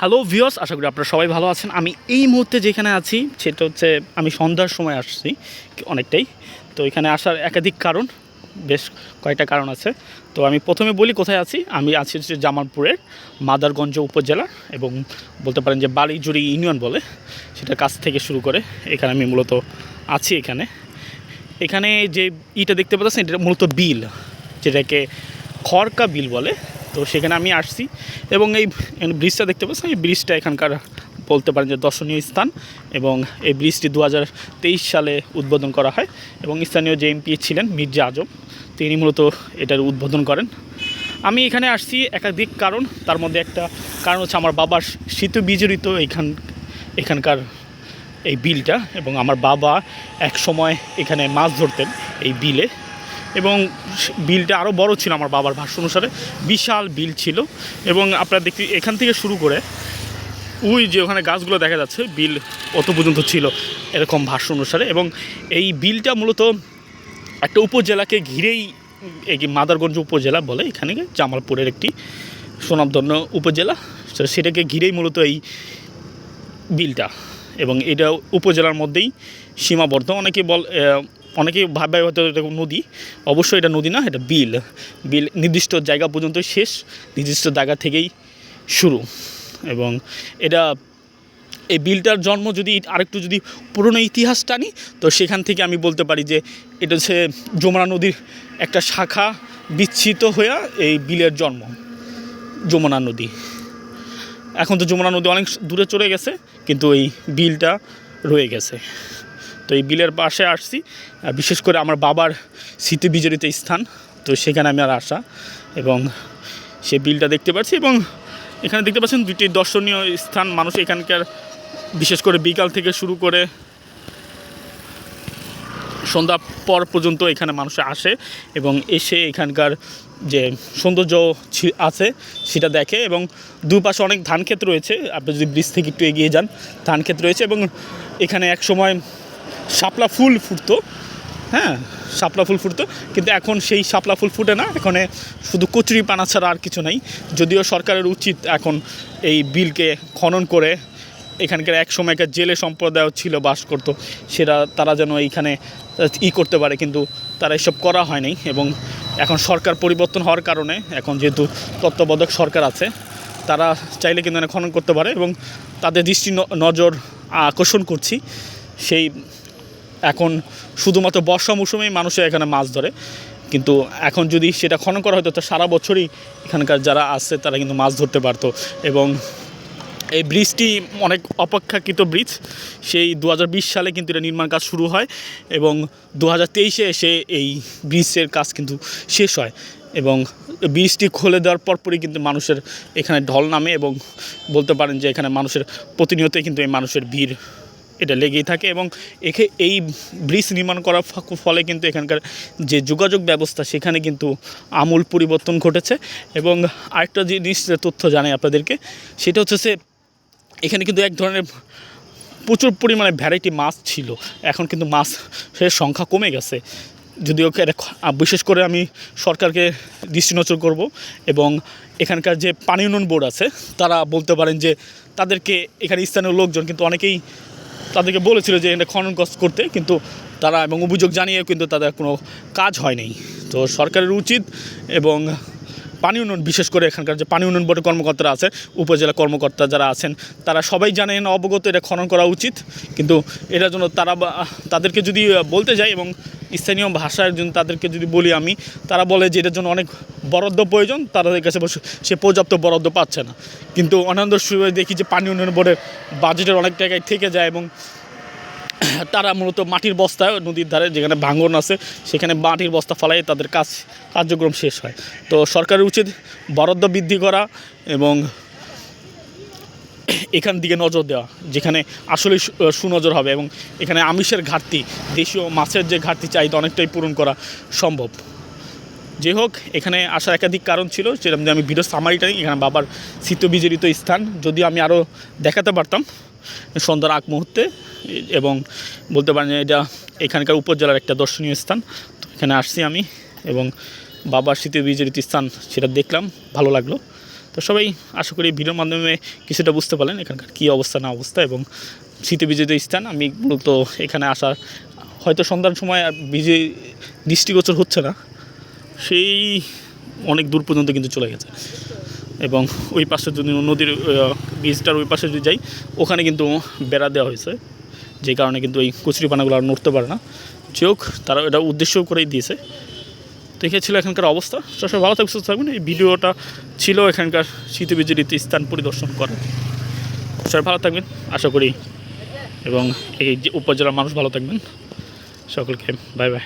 Hello ভিওস আশা করি আপনারা সবাই ভালো আছেন। আমি এই মুহূর্তে যেখানে আছি, সেটা হচ্ছে আমি সন্ধ্যার সময় আসছি, অনেকটাই। তো এখানে আসার একাধিক কারণ, বেশ কয়েকটা কারণ আছে। তো আমি প্রথমে বলি কোথায় আছি। আমি আছি হচ্ছে জামালপুরের মাদারগঞ্জ উপজেলা এবং বলতে পারেন যে বালিজুড়ি ইউনিয়ন বলে সেটা কাছ থেকে শুরু করে এখানে আমি মূলত আছি এখানে। এখানে যে ইটা দেখতে পাচ্ছেন, এটা মূলত বিল, যেটাকে খড়কা বিল বলে। তো সেখানে আমি আসছি এবং এই ব্রিজটা দেখতে পাচ্ছি এই ব্রিজটা এখানকার বলতে পারেন যে দর্শনীয় স্থান এবং এই ব্রিজটি দু হাজার তেইশ সালে উদ্বোধন করা হয় এবং স্থানীয় যে এমপি ছিলেন মির্জা আজম, তিনি মূলত এটার উদ্বোধন করেন। আমি এখানে আসছি একাধিক কারণ, তার মধ্যে একটা কারণ হচ্ছে আমার বাবার শীত বিজড়িত এখান এখানকার এই বিলটা এবং আমার বাবা এক সময় এখানে মাছ ধরতেন এই বিলে। এবং বিলটা আরও বড় ছিল আমার বাবার ভাষ্য অনুসারে, বিশাল বিল ছিল। এবং আপনারা দেখতে এখান থেকে শুরু করে ওই যে ওখানে গাছগুলো দেখা যাচ্ছে, বিল অত পর্যন্ত ছিল এরকম ভাষ্য অনুসারে। এবং এই বিলটা মূলত একটা উপজেলাকে ঘিরেই এই মাদারগঞ্জ উপজেলা বলে, এখানে জামালপুরের একটি সুনামধন্য উপজেলা। সেটাকে ঘিরেই মূলত এই বিলটা। এবং এটা উপজেলার মধ্যেই সীমাবদ্ধ। অনেকে বল অনেকেই ভাবে হয়তো এটা নদী। অবশ্যই এটা নদী না, এটা বিল। বিল নির্দিষ্ট জায়গা পর্যন্ত শেষ, নির্দিষ্ট জায়গা থেকেই শুরু। এবং এটা, এই বিলটার জন্ম যদি আরেকটু যদি পুরনো ইতিহাস টানি, তো সেখান থেকে আমি বলতে পারি যে এটা হচ্ছে যমুনা নদীর একটা শাখা বিচ্ছিত হয়ে এই বিলের জন্ম, যমুনা নদী। এখন তো যমুনা নদী অনেক দূরে চলে গেছে, কিন্তু এই বিলটা রয়ে গেছে। তো এই বিলের পাশে আসছি। বিশেষ করে আমার বাবার স্মৃতি বিজড়িত স্থান, তো সেখানে আমি আর আসা এবং সে বিলটা দেখতে পাচ্ছি এবং এখানে দেখতে পাচ্ছেন দুটি দর্শনীয় স্থান। মানুষ এখানকার বিশেষ করে বিকাল থেকে শুরু করে সন্ধ্যা পর পর্যন্ত এখানে মানুষ আসে এবং এসে এখানকার যে সৌন্দর্য আছে সেটা দেখে এবং দুপাশে অনেক ধান ক্ষেত রয়েছে। আপনি যদি ব্রিজ থেকে একটু এগিয়ে যান ধান ক্ষেত রয়েছে এবং এখানে এক সময় শাপলা ফুল ফুটতো। হ্যাঁ শাপলা ফুল ফুটতো। কিন্তু এখন সেই শাপলা ফুল ফুটে না। এখানে শুধু কচুরি পানা ছাড়া আর কিছু নাই। যদিও সরকারের উচিত এখন এই বিলকে খনন করে এখানকার এক সময়কার জেলে সম্প্রদায় ছিল বাস করতো। সেটা তারা যেন এইখানে, ই করতে পারে। কিন্তু তারা এসব করা হয়নি এবং এখন সরকার পরিবর্তন হওয়ার কারণে এখন যেহেতু তত্ত্বাবধায়ক সরকার আছে, তারা চাইলে কিন্তু এখানে খনন করতে পারে এবং তাদের দৃষ্টি নজর আকর্ষণ করছি। সেই এখন শুধুমাত্র বর্ষা মৌসুমেই মানুষে এখানে মাছ ধরে। কিন্তু এখন যদি সেটা খনন করা হতো, তো সারা বছরই এখানকার যারা আছে, তারা কিন্তু মাছ ধরতে পারতো। এবং এই ব্রিজটি অনেক অপেক্ষাকৃত ব্রিজ। সেই দু হাজার বিশ সালে কিন্তু এটা নির্মাণ কাজ শুরু হয় এবং দু হাজার এসে এই ব্রিজের কাজ কিন্তু শেষ হয়। এবং ব্রিজটি খুলে দেওয়ার পরপরই কিন্তু মানুষের এখানে ঢল নামে এবং বলতে পারেন যে এখানে মানুষের প্রতিনিয়তই কিন্তু এই মানুষের ভিড় এটা লেগেই থাকে এবং এখে এই ব্রিজ নির্মাণ করার ফলে কিন্তু এখানকার যে যোগাযোগ ব্যবস্থা, সেখানে কিন্তু আমূল পরিবর্তন ঘটেছে। এবং আরেকটা জিনিস তথ্য জানাই আপনাদেরকে, সেটা হচ্ছে সে এখানে কিন্তু এক ধরনের প্রচুর পরিমাণে ভ্যারাইটি মাছ ছিল। এখন কিন্তু মাছের সংখ্যা কমে গেছে। যদিও বিশেষ করে আমি সরকারকে দৃষ্টিনজর করব এবং এখানকার যে পানি উন্নয়ন বোর্ড আছে, তারা বলতে পারেন যে, তাদেরকে এখানে স্থানীয় লোকজন কিন্তু অনেকেই তাদেরকে বলেছিল যে এটা খনন কাজ করতে, কিন্তু তারা এবং অভিযোগ জানিয়েও কিন্তু তাদের কোনো কাজ হয়নি। তো সরকারের উচিত এবং পানি উন্নয়ন, বিশেষ করে এখানকার যে পানি উন্নয়ন বোর্ডের কর্মকর্তারা আছে, উপজেলা কর্মকর্তা যারা আছেন, তারা সবাই জানেন অবগত এটা খনন করা উচিত, কিন্তু এটার জন্য তারা তাদেরকে যদি বলতে যায় এবং স্থানীয় ভাষার জন্য তাদেরকে যদি বলি আমি, তারা বলে যে এটার জন্য অনেক বরাদ্দ প্রয়োজন, তাদের কাছে সে পর্যাপ্ত বরাদ্দ পাচ্ছে না। কিন্তু অন্যান্য সময় দেখি যে পানি উন্নয়ন বোর্ডের বাজেটের অনেক জায়গায় থেকে যায় এবং তারা মূলত মাটির বস্তা নদীর ধারে যেখানে ভাঙন আছে, সেখানে মাটির বস্তা ফালাই তাদের কাজ, কার্যক্রম শেষ হয়। তো সরকারের উচিত বরাদ্দ বৃদ্ধি করা এবং এখান দিকে নজর দেওয়া, যেখানে আসলে সুনজর হবে এবং এখানে আমিষের ঘাটতি, দেশীয় মাছের যে ঘাটতি চাহিদা অনেকটাই পূরণ করা সম্ভব। যে হোক, এখানে আসার একাধিক কারণ ছিল সেরকম যে আমি ভিডিও সামারিটা এখানে বাবার শীত বিজড়িত স্থান। যদি আমি আরও দেখাতে পারতাম সন্ধ্যার আগ মুহূর্তে, এবং বলতে পারেন এটা এখানকার উপজেলার একটা দর্শনীয় স্থান। তো এখানে আসছি আমি, এবং বাবার শীত বিজড়িত স্থান সেটা দেখলাম, ভালো লাগল। তো সবাই আশা করি ভিডিওর মাধ্যমে কিছুটা বুঝতে পারলেন এখানকার কী অবস্থা, না অবস্থা এবং শীতে বিজয়িত স্থান, আমি মূলত এখানে আসার, হয়তো সন্ধ্যার সময় আর বিজয় দৃষ্টিগোচর হচ্ছে না, সেই অনেক দূর পর্যন্ত কিন্তু চলে গেছে এবং ওই পাশে যদি নদীর বীজটার ওই পাশে যদি যাই, ওখানে কিন্তু বেড়া দেওয়া হয়েছে, যে কারণে কিন্তু এই কচুরিপানাগুলো আর নড়তে পারে না। হোক, তারা এটা উদ্দেশ্য করেই দিয়েছে। তো ছিল এখানকার অবস্থা। সবসময় ভালো থাকবে সুস্থ থাকবেন। এই ভিডিওটা ছিল এখানকার শীত বিজড়িত স্থান পরিদর্শন করা। সবাই ভালো থাকবেন, আশা করি। এবং এই উপজেলার মানুষ ভালো থাকবেন। সকলকে বাই বাই